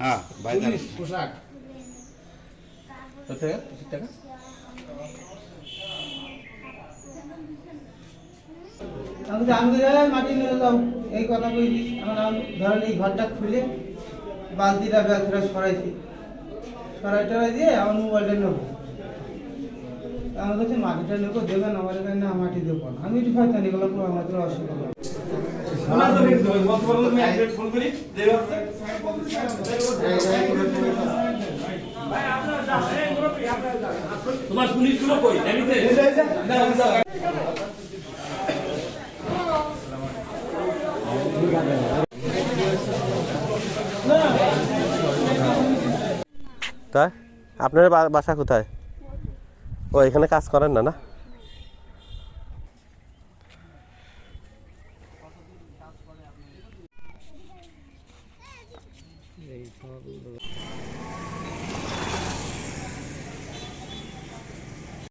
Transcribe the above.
হ্যাঁ পুলিশ পোশাক। কত টাকা আমি তো আমি যাই মাটি নিয়ে যাও এই কথা কইছি। আমরা ধরেন এই ঘরটা খুলে বালতিটা ব্যাগটা সরাইছি। সরাই টরাই দিয়ে আমার মোবাইলটা নেব। আমার কাছে মাটিটা নেব দেবেন আমার এখানে না মাটি দেবো না আমি একটু হয়তো নিগুলো আমাদের অসুবিধা। তোমার পুলিশগুলো কই জানিতে তাই আপনার বাসা কোথায় ও এখানে কাজ করেন না না?